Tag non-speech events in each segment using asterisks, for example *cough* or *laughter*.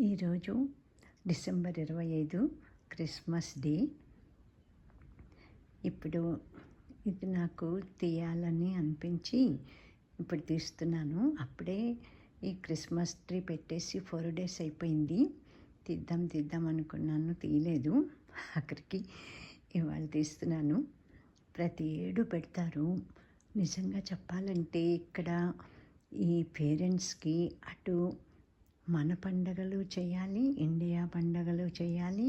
ఈరోజు డిసెంబర్ ఇరవై ఐదు క్రిస్మస్ డే. ఇప్పుడు ఇది నాకు తీయాలని అనిపించి ఇప్పుడు తీస్తున్నాను. అప్పుడే ఈ క్రిస్మస్ ట్రీ పెట్టేసి ఫోర్ డేస్ అయిపోయింది. తీద్దాం తీద్దాం అనుకున్నాను. తీయలేదు. అక్కడికి ఇవాళ తీస్తున్నాను. ప్రతి ఏడు పెడతారు. నిజంగా చెప్పాలంటే ఇక్కడ ఈ పేరెంట్స్కి అటు మన పండగలు చేయాలి ఇండియా పండగలు చేయాలి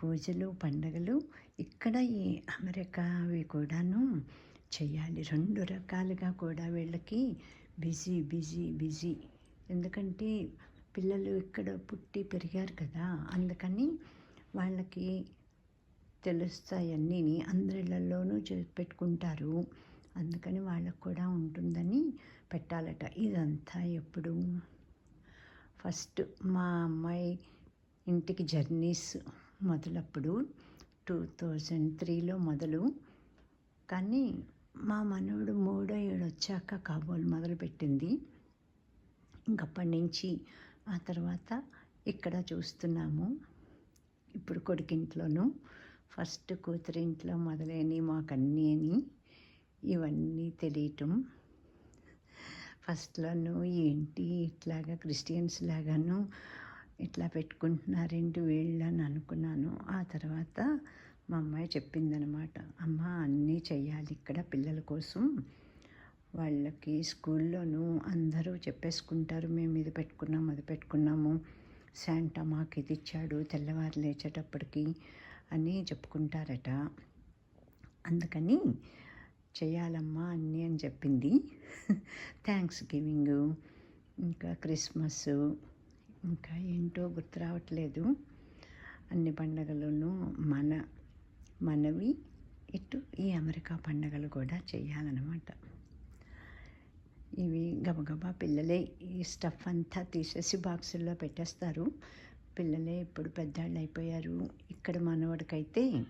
పూజలు పండగలు. ఇక్కడ ఈ అమెరికా అవి కూడాను చేయాలి. రెండు రకాలుగా కూడా వీళ్ళకి బిజీ బిజీ బిజీ. ఎందుకంటే పిల్లలు ఇక్కడ పుట్టి పెరిగారు కదా అందుకని వాళ్ళకి తెలుస్తాయి అన్నీని అందరిళ్ళల్లోనూ పెట్టుకుంటారు అందుకని వాళ్ళకు కూడా ఉంటుందని పెట్టాలట. ఇదంతా ఎప్పుడు? ఫస్ట్ మా అమ్మాయి ఇంటికి జర్నీస్ మొదలప్పుడు టూ థౌజండ్ త్రీలో మొదలు. కానీ మా మనవడు మూడో ఏడు వచ్చాక కాబోలు మొదలుపెట్టింది. ఇంకప్పటి నుంచి ఆ తర్వాత ఇక్కడ చూస్తున్నాము. ఇప్పుడు కొడుకింట్లోనూ. ఫస్ట్ కూతురింట్లో మొదలైనవి మాకన్నీ అని ఇవన్నీ తెలియటం. ఫస్ట్లోనూ ఏంటి ఇట్లాగా క్రిస్టియన్స్ లాగాను ఇట్లా పెట్టుకుంటున్నారేంటి వీళ్ళు అని అనుకున్నాను. ఆ తర్వాత మా అమ్మాయి చెప్పిందనమాట అమ్మ అన్నీ చేయాలి ఇక్కడ పిల్లల కోసం. వాళ్ళకి స్కూల్లోనూ అందరూ చెప్పేసుకుంటారు మేము ఇది పెట్టుకున్నాం అది పెట్టుకున్నాము. శాంటా మాకు ఇది ఇచ్చాడు తెల్లవారు లేచేటప్పటికి అని చెప్పుకుంటారట. అందుకని చేయాలమ్మా అన్నీ అని చెప్పింది. Thanks. ఇంకా క్రిస్మస్. ఇంకా ఏంటో గుర్తు రావట్లేదు. అన్ని పండగలను మన మనవి ఇటు ఈ అమెరికా పండగలు కూడా చేయాలన్నమాట. ఇవి గబగబా పిల్లలే ఈ స్టఫ్ అంతా తీసేసి బాక్సుల్లో పెట్టేస్తారు. పిల్లలే ఇప్పుడు పెద్దవాళ్ళు అయిపోయారు ఇక్కడ మనవాడికైతే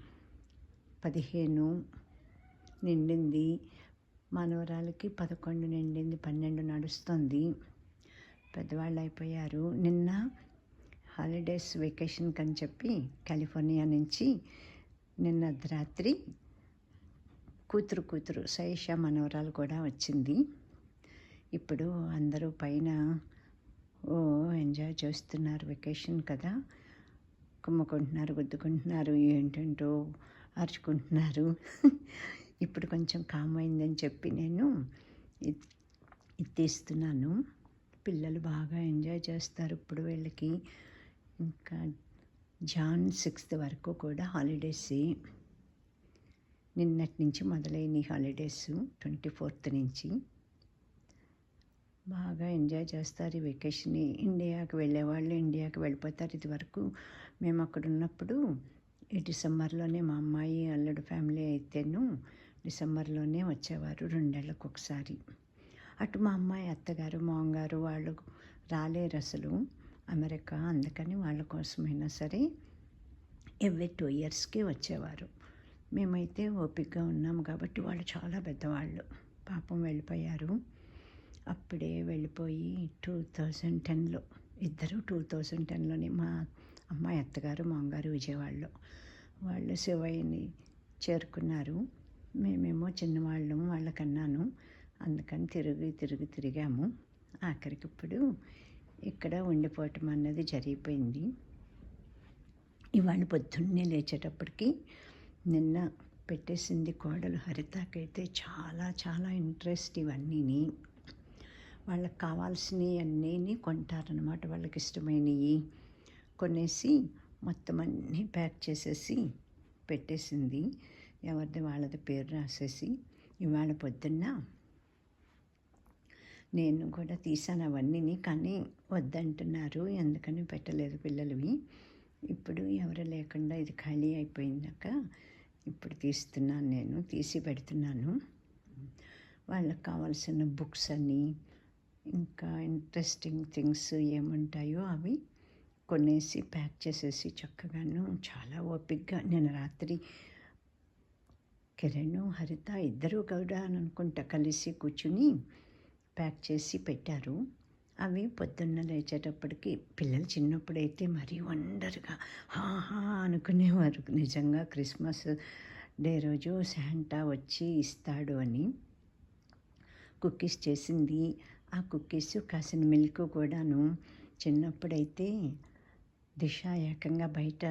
పదిహేను నిండింది. మనవరాలకి పదకొండు నిండింది పన్నెండు నడుస్తుంది. పెద్దవాళ్ళు అయిపోయారు నిన్న హాలిడేస్ వెకేషన్కి అని చెప్పి కాలిఫోర్నియా నుంచి నిన్న రాత్రి కూతురు కూతురు శైష మనవరాలు కూడా వచ్చింది. ఇప్పుడు అందరూ పైన ఓ ఎంజాయ్ చేస్తున్నారు వెకేషన్ కదా. కుమ్ముకుంటున్నారు గుద్దుకుంటున్నారు ఏంటంటో అరుచుకుంటున్నారు. ఇప్పుడు కొంచెం కామ్ అయిందని చెప్పి నేను ఇది తీస్తున్నాను పిల్లలు బాగా ఎంజాయ్ చేస్తారు ఇప్పుడు వీళ్ళకి. ఇంకా జాన్ సిక్స్త్ వరకు కూడా హాలిడేస్ నిన్నటి నుంచి మొదలైన హాలిడేస్ ట్వంటీ ఫోర్త్ నుంచి. బాగా ఎంజాయ్ చేస్తారు ఈ వెకేషన్ ఇండియాకి వెళ్ళేవాళ్ళు ఇండియాకి వెళ్ళిపోతారు ఇది వరకు మేము అక్కడ ఉన్నప్పుడు ఈ డిసెంబర్లోనే మా అమ్మాయి అల్లుడు ఫ్యామిలీ అయితేను డిసెంబర్లోనే వచ్చేవారు రెండేళ్ళకు ఒకసారి అటు మా అమ్మాయి అత్తగారు మామగారు వాళ్ళు రాలేరు అసలు. అమెరికా అందుకని వాళ్ళ కోసమైనా సరే ఎవ్రీ టూ ఇయర్స్కి వచ్చేవారు. మేమైతే ఓపికగా ఉన్నాము కాబట్టి వాళ్ళు చాలా పెద్దవాళ్ళు. పాపం వెళ్ళిపోయారు. అప్పుడే వెళ్ళిపోయి టూ థౌజండ్ టెన్లో ఇద్దరు టూ థౌజండ్ టెన్లోనే మా అమ్మాయి అత్తగారు మామగారు విజయవాడలో వాళ్ళు శివయ్యని చేరుకున్నారు. మేమేమో చిన్నవాళ్ళము వాళ్ళకన్నాను. అందుకని తిరిగి తిరిగి తిరిగాము. ఆఖరికి ఇప్పుడు ఇక్కడ ఉండిపోవటం అన్నది జరిగిపోయింది. ఇవాళ పొద్దున్నే లేచేటప్పటికి నిన్న పెట్టేసింది కోడలు హరితకైతే చాలా చాలా ఇంట్రెస్ట్ ఇవన్నీని. వాళ్ళకి కావాల్సినవి అన్నీ కొంటారనమాట వాళ్ళకి ఇష్టమైనవి కొనేసి మొత్తం అన్నీ ప్యాక్ చేసేసి పెట్టేసింది. ఎవరిది వాళ్ళది పేరు రాసేసి ఇవాళ పొద్దున్న నేను కూడా తీసాను అవన్నీ కానీ వద్దంటున్నారు. ఎందుకని పెట్టలేదు పిల్లలవి. ఇప్పుడు ఎవరు లేకుండా ఇది ఖాళీ అయిపోయిందాక ఇప్పుడు తీస్తున్నాను నేను తీసి పెడుతున్నాను. వాళ్ళకి కావాల్సిన బుక్స్ అని ఇంకా ఇంట్రెస్టింగ్ థింగ్స్ ఏముంటాయో అవి కొనేసి ప్యాక్ చేసేసి చక్కగాను చాలా ఓపిక్గా నేను రాత్రి కిరణ్ హరిత ఇద్దరు కూడా అనుకుంటా కలిసి కూర్చుని ప్యాక్ చేసి పెట్టారు. అవి పొద్దున్న లేచేటప్పటికి పిల్లలు చిన్నప్పుడైతే మరీ వండర్గా హాహా అనుకునేవారు. నిజంగా క్రిస్మస్ డే రోజు శాంటా వచ్చి ఇస్తాడు అని కుక్కీస్ చేసింది. ఆ కుక్కీస్ కాసిన మిల్క్ కూడాను చిన్నప్పుడైతే దిశ ఏకంగా బయట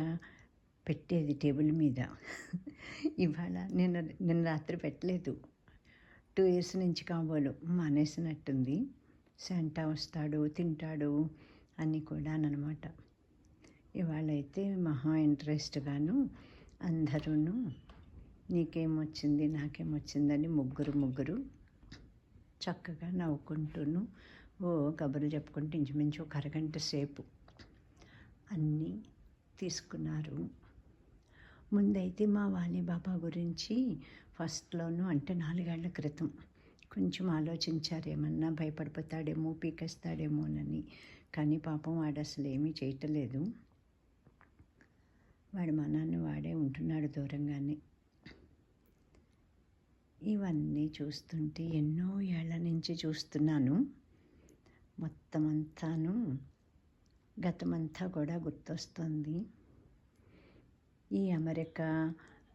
పెట్టేది టేబుల్ మీద. ఇవాళ నిన్న నిన్న రాత్రి పెట్టలేదు. టూ ఇయర్స్ నుంచి కాబోలు మానేసినట్టుంది. శాంటా వస్తాడు తింటాడు అని కూడా అనమాట ఇవాళైతే మహా ఇంట్రెస్ట్గాను అందరూ నీకేమొచ్చింది నాకేమొచ్చిందని ముగ్గురు ముగ్గురు చక్కగా నవ్వుకుంటూను ఓ కబుర్లు చెప్పుకుంటూ ఇంచుమించు ఒక అరగంట సేపు అన్నీ తీసుకున్నారు. ముందైతే మా వాలీబాబా గురించి ఫస్ట్లోనూ అంటే నాలుగేళ్ళ క్రితం కొంచెం ఆలోచించారు ఏమన్నా భయపడిపోతాడేమో పీకేస్తాడేమోనని. కానీ పాపం వాడు అసలు ఏమీ చేయటలేదు. వాడు మనాన్ని వాడే ఉంటున్నాడు దూరంగానే. ఇవన్నీ చూస్తుంటే ఎన్నో ఏళ్ళ నుంచి చూస్తున్నాను. మొత్తం అంతాను గతమంతా కూడా గుర్తొస్తుంది. ఈ అమెరికా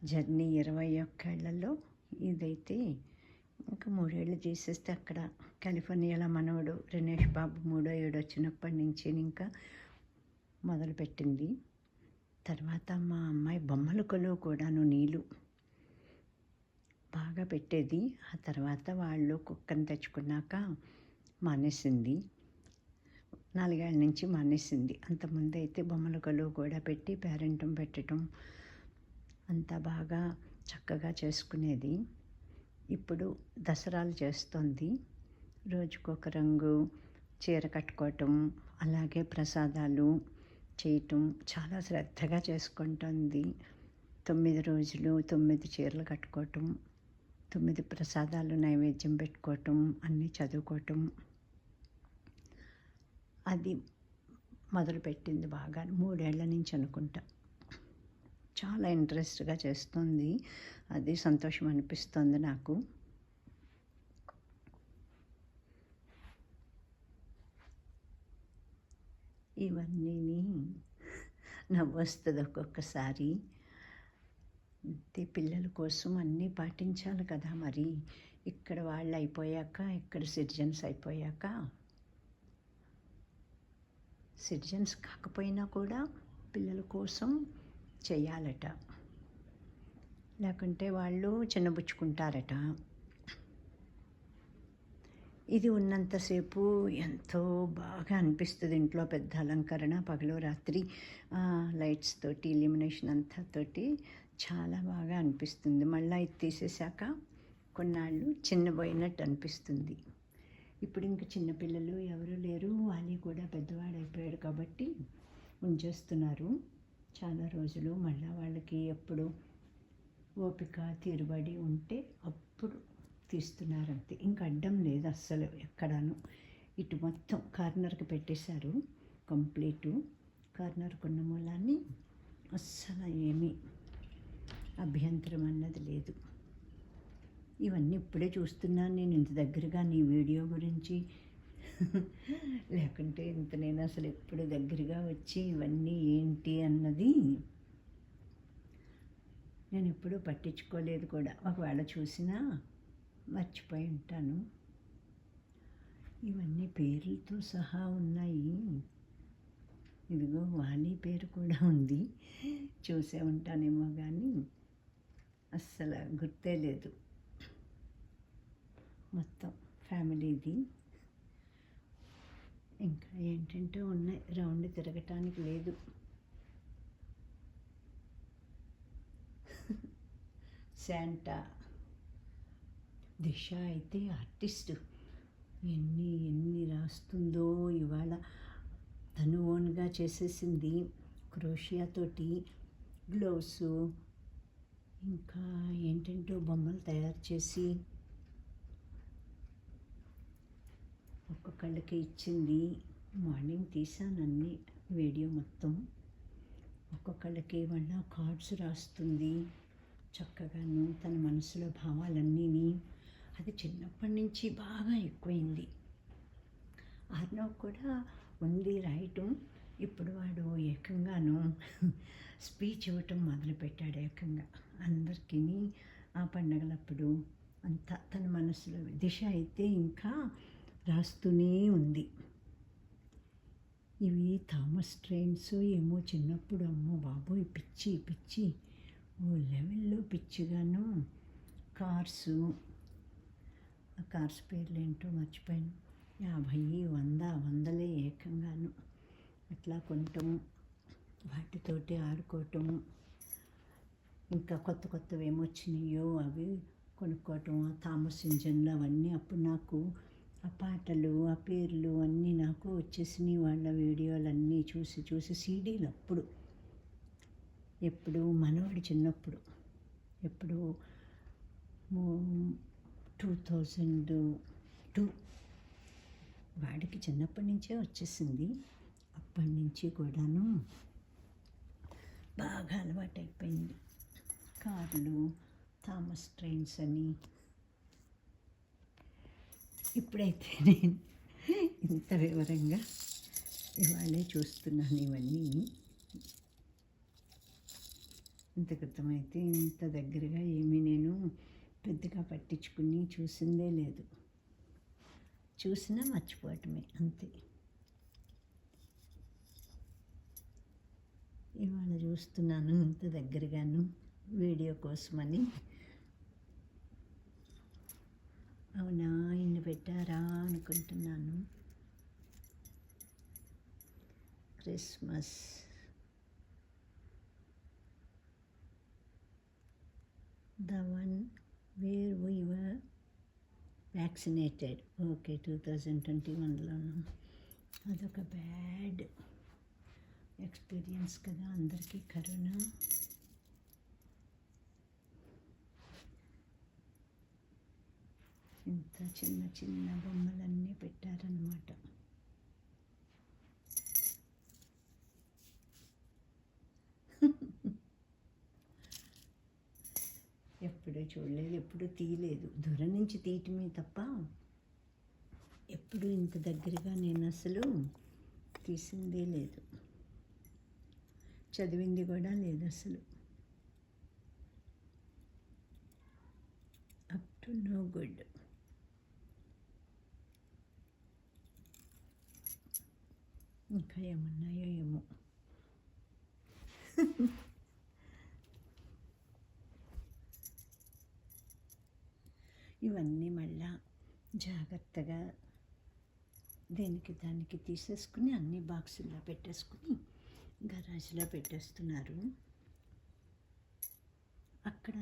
జర్నీ ఇరవై ఒక్కేళ్ళలో ఇదైతే ఇంకా మూడేళ్ళు చేసేస్తే అక్కడ కాలిఫోర్నియాలో మనవడు రినేష్ బాబు మూడో ఏడు వచ్చినప్పటి నుంచి ఇంకా మొదలుపెట్టింది. తర్వాత మా అమ్మాయి బొమ్మల కొలువు కూడాను నీళ్ళు బాగా పెట్టేది. ఆ తర్వాత వాళ్ళు కుక్కను తెచ్చుకున్నాక మానేసింది. నాలుగేళ్ళ నుంచి మానేసింది. అంతకుముందు అయితే బొమ్మల గలువు కూడా పెట్టి పేరెంటం పెట్టడం అంతా బాగా చక్కగా చేసుకునేది. ఇప్పుడు దసరాలు చేస్తోంది. రోజుకొక రంగు చీర కట్టుకోవటం అలాగే ప్రసాదాలు చేయటం చాలా శ్రద్ధగా చేసుకుంటుంది. తొమ్మిది రోజులు తొమ్మిది చీరలు కట్టుకోవటం తొమ్మిది ప్రసాదాలు నైవేద్యం పెట్టుకోవటం అన్నీ చదువుకోవటం అది మొదలుపెట్టింది బాగా. మూడేళ్ళ నుంచి అనుకుంటా. చాలా ఇంట్రెస్ట్గా చేస్తుంది. అది సంతోషం అనిపిస్తుంది నాకు. ఇవన్నీ నవ్వొస్తుంది ఒక్కొక్కసారి. పిల్లల కోసం అన్నీ పాటించాలి కదా మరి. ఇక్కడ వాళ్ళు అయిపోయాక ఇక్కడ సిటిజన్స్ అయిపోయాక. సిటిజన్స్ కాకపోయినా కూడా పిల్లల కోసం చేయాలట. లేకుంటే వాళ్ళు చిన్నబుచ్చుకుంటారట. ఇది ఉన్నంతసేపు ఎంతో బాగా అనిపిస్తుంది ఇంట్లో పెద్ద అలంకరణ పగలు రాత్రి లైట్స్ తోటి ఇల్యూమినేషన్ అంతా తోటి చాలా బాగా అనిపిస్తుంది. మళ్ళీ ఇది తీసేశాక కొన్నాళ్ళు చిన్నపోయినట్టు అనిపిస్తుంది. ఇప్పుడు ఇంక చిన్నపిల్లలు ఎవరు లేరు. వాళ్ళు కూడా పెద్దవాడు అయిపోయాడు కాబట్టి ఉంచేస్తున్నారు చాలా రోజులు మళ్ళీ వాళ్ళకి ఎప్పుడు ఓపిక తీరుబడి ఉంటే అప్పుడు తీస్తున్నారంతే. ఇంకా అడ్డం లేదు అస్సలు ఎక్కడాను. ఇటు మొత్తం కార్నర్కి పెట్టేశారు కంప్లీటు. కార్నర్కు ఉన్న మూలాన్ని అస్సలు ఏమీ అభ్యంతరం అన్నది లేదు. ఇవన్నీ ఇప్పుడే చూస్తున్నాను నేను ఇంత దగ్గరగా నీ వీడియో గురించి. *laughs* లేకుంటే ఇంత నేను అసలు ఎప్పుడు దగ్గరగా వచ్చి ఇవన్నీ ఏంటి అన్నది నేను ఎప్పుడూ పట్టించుకోలేదు కూడా. ఒకవేళ చూసినా మర్చిపోయి ఉంటాను. ఇవన్నీ పేర్లతో సహా ఉన్నాయి. ఇదిగో వాణి పేరు కూడా ఉంది. చూసే ఉంటానేమో కానీ అస్సలు గుర్తే లేదు. మొత్తం ఫ్యామిలీది. ఇంకా ఏంటంటే ఉన్నాయి. రౌండ్ తిరగటానికి లేదు. శాంటా. దిశ అయితే ఆర్టిస్ట్. ఎన్ని ఎన్ని రాస్తుందో ఇవాళ తను ఓన్గా చేసేసింది క్రోషియాతోటి గ్లోవ్స్. ఇంకా ఏంటంటో బొమ్మలు తయారు చేసి ఒకళ్ళకి ఇచ్చింది. మార్నింగ్ తీసాను అన్ని వీడియో మొత్తం. ఒక్కొక్కళ్ళకి వాళ్ళ కార్డ్స్ రాస్తుంది. చక్కగాను తన మనసులో భావాలన్నీని. అది చిన్నప్పటి నుంచి బాగా ఎక్కువైంది. అర్ణవ్ కూడా ఉంది రాయటం ఇప్పుడు వాడు ఏకంగాను స్పీచ్ ఇవ్వటం మొదలుపెట్టాడు ఏకంగా. అందరికీ ఆ పండగలప్పుడు అంతా తన మనసులో దిశ అయితే ఇంకా రాస్తూనే ఉంది. ఇవి థామస్ ట్రైన్స్ ఏమో చిన్నప్పుడు అమ్మో బాబోయ్ పిచ్చి పిచ్చి ఓ లెవెల్లో పిచ్చిగాను కార్సు. ఆ కార్స్ పేర్లు ఏంటో మర్చిపోయాను. యాభై వంద వందలే ఏకంగాను అట్లా కొనటం వాటితోటి ఆడుకోవటం ఇంకా కొత్త కొత్తవి ఏమొచ్చినాయో అవి కొనుక్కోవటం ఆ థామస్ ఇంజన్లు అవన్నీ అప్పుడు నాకు ఆ పాటలు ఆ పేర్లు అన్నీ నాకు వచ్చేసినాయి. వాళ్ళ వీడియోలన్నీ చూసి చూసి సీడీలు అప్పుడు. ఎప్పుడు మనవాడు చిన్నప్పుడు. ఎప్పుడు టూ థౌజండ్ టూ. వాడికి చిన్నప్పటి నుంచే వచ్చేసింది. అప్పటి నుంచి కూడాను బాగా అలవాటైపోయింది. కార్లు థామస్ ట్రైన్స్ అని ఇప్పుడైతే నేను ఇంత వివరంగా ఇవాళే చూస్తున్నాను ఇవన్నీ. ఇంత క్రితమైతే ఇంత దగ్గరగా ఏమీ నేను పెద్దగా పట్టించుకుని చూసిందే లేదు. చూసినా మర్చిపోవటమే అంతే. ఇవాళ చూస్తున్నాను ఇంత దగ్గరగాను వీడియో కోసమని. అవునా? ఇన్ని పెట్టారా అనుకుంటున్నాను. Christmas. The one where we were vaccinated. Okay two thousand twenty వన్లోను అదొక బ్యాడ్ ఎక్స్పీరియన్స్ కదా అందరికీ కరోనా. ఇంత చిన్న చిన్న బొమ్మలన్నీ పెట్టారనమాట ఎప్పుడూ చూడలేదు ఎప్పుడూ తీయలేదు. దూరం నుంచి తీయటమే తప్ప ఎప్పుడు ఇంత దగ్గరగా నేను అసలు తీసిందే లేదు. చదివింది కూడా లేదు అసలు. Up to no good. ఇంకా ఏమన్నాయో ఏమో. ఇవన్నీ మళ్ళా జాగ్రత్తగా దేనికి దానికి తీసేసుకుని అన్ని బాక్సుల్లో పెట్టేసుకుని గరాజ్లో పెట్టేస్తున్నారు. అక్కడ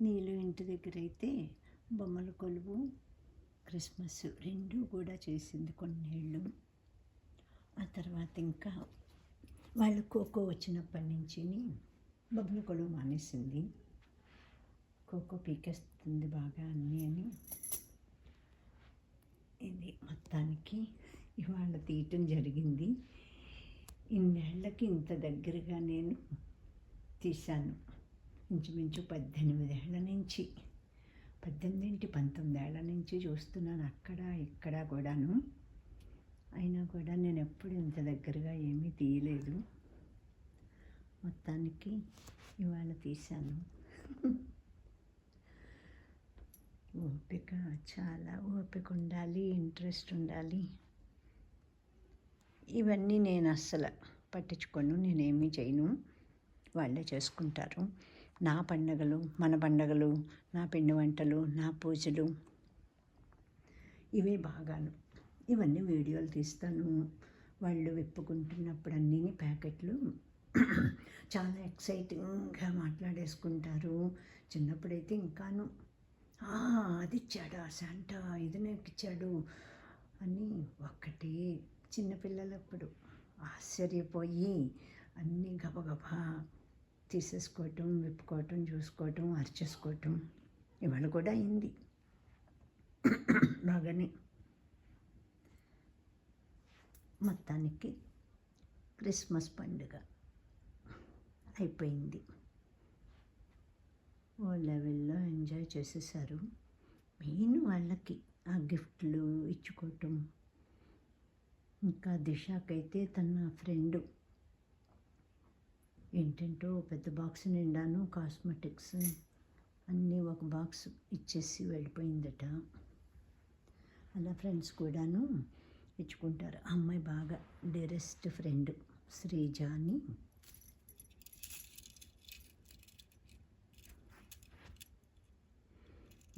నీళ్ళు ఇంటి దగ్గర అయితే బొమ్మల కొలువు క్రిస్మస్ రెండు కూడా చేసింది కొన్నేళ్ళు. ఆ తర్వాత ఇంకా వాళ్ళు ఖోఖో వచ్చినప్పటి నుంచి బబ్బులు కూడా మానేసింది. ఖోఖో పీకేస్తుంది బాగా అన్నీ అని. ఇది మొత్తానికి ఇవాళ తీయటం జరిగింది. ఇన్నేళ్ళకి ఇంత దగ్గరగా నేను తీశాను. ఇంచుమించు పద్దెనిమిది ఏళ్ళ నుంచి. పద్దెనిమిది పంతొమ్మిదేళ్ళ పంతొమ్మిది ఏళ్ళ నుంచి చూస్తున్నాను అక్కడ ఇక్కడ కూడాను. అయినా కూడా నేను ఎప్పుడు ఇంత దగ్గరగా ఏమీ తీయలేదు. మొత్తానికి ఇవాళ తీశాను. ఓపిక చాలా ఓపిక ఉండాలి ఇంట్రెస్ట్ ఉండాలి. ఇవన్నీ నేను అస్సలు పట్టించుకోను నేనేమీ చేయను. వాళ్ళే చేసుకుంటారు. నా పండగలు మన పండగలు నా పిండి వంటలు నా పూజలు ఇవే బాగాను. ఇవన్నీ వీడియోలు తీస్తాను. వాళ్ళు విప్పుకుంటున్నప్పుడు అన్నీ ప్యాకెట్లు *clears throat* చాలా ఎక్సైటింగ్గా మాట్లాడేసుకుంటారు. చిన్నప్పుడైతే ఇంకాను అది ఇచ్చాడు ఆ శాంటా? ఇది నాకు ఇచ్చాడు అని ఒకటి చిన్నపిల్లలప్పుడు ఆశ్చర్యపోయి అన్నీ గబగబా తీసేసుకోవటం విప్పుకోవటం చూసుకోవటం అరిచేసుకోవటం ఇవాళ కూడా అయింది. *clears throat* బాగానే మొత్తానికి క్రిస్మస్ పండుగ అయిపోయింది. ఓ లెవెల్లో ఎంజాయ్ చేసేసారు. మెయిన్ వాళ్ళకి ఆ గిఫ్ట్లు ఇచ్చుకోవటం. ఇంకా దిశాకైతే తన ఫ్రెండ్ ఏంటంటో పెద్ద బాక్స్ నిండాను కాస్మెటిక్స్ అన్నీ ఒక బాక్స్ ఇచ్చేసి వెళ్ళిపోయిందట. అలా ఫ్రెండ్స్ కూడాను ఇచ్చుకుంటారు ఆ అమ్మాయి బాగా డెరెస్ట్ ఫ్రెండ్ శ్రీజాని.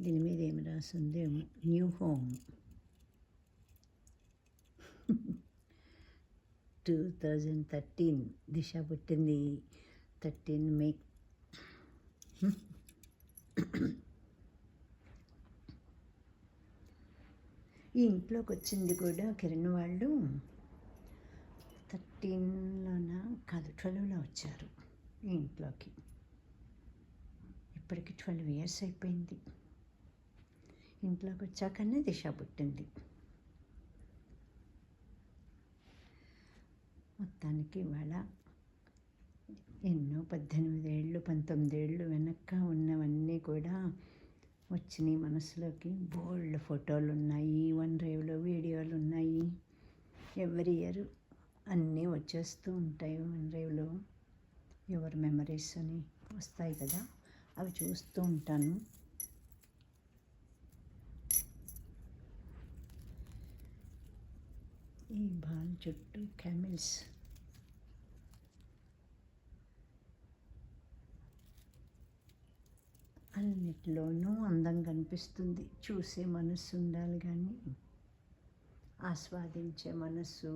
దీని మీద ఏమి రాసింది new home two thousand thirteen Disha పుట్టింది. Thirteen May. ఈ ఇంట్లోకి వచ్చింది కూడా కిరణ్ వాళ్ళు. థర్టీన్లోన కాదు ట్వెల్వ్లో వచ్చారు ఈ ఇంట్లోకి. ఇప్పటికి ట్వెల్వ్ ఇయర్స్ అయిపోయింది. ఇంట్లోకి వచ్చాకనే దిశ పుట్టింది. మొత్తానికి ఇవాళ ఎన్నో పద్దెనిమిదేళ్ళు పంతొమ్మిదేళ్ళు పంతొమ్మిది ఏళ్ళు వెనక్క ఉన్నవన్నీ కూడా వచ్చినాయి మనసులోకి. బోల్డ్ ఫోటోలు ఉన్నాయి వన్ డ్రైవ్లో వీడియోలు ఉన్నాయి ఎవ్రీ ఇయర్? అన్నీ వచ్చేస్తూ ఉంటాయి వన్ డ్రైవ్లో. ఎవరి మెమరీస్ అని వస్తాయి కదా అవి చూస్తూ ఉంటాను. ఈ బాల్ చుట్టూ కెమిల్స్ అన్నిటిలోనూ అందంగా కనిపిస్తుంది. చూసే మనస్సు ఉండాలి కానీ ఆస్వాదించే మనస్సు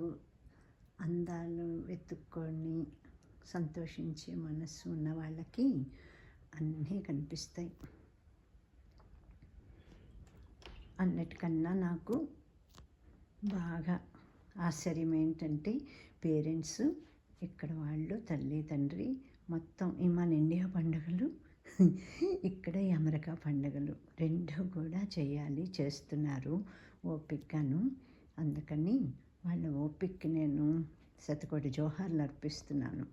అందాలు వెతుక్కొని సంతోషించే మనస్సు ఉన్న వాళ్ళకి అన్నీ కనిపిస్తాయి. అన్నిటికన్నా నాకు బాగా ఆశ్చర్యం ఏంటంటే పేరెంట్స్ ఇక్కడ వాళ్ళు తల్లి తండ్రి మొత్తం ఈ మన ఇండియా పండుగలు ఇక్కడ ఈ అమెరికా పండుగలు రెండు కూడా చేయాలి చేస్తున్నారు ఓపికను. అందుకని వాళ్ళ ఓపిక్ నేను శతకోటి జోహార్లు అర్పిస్తున్నాను.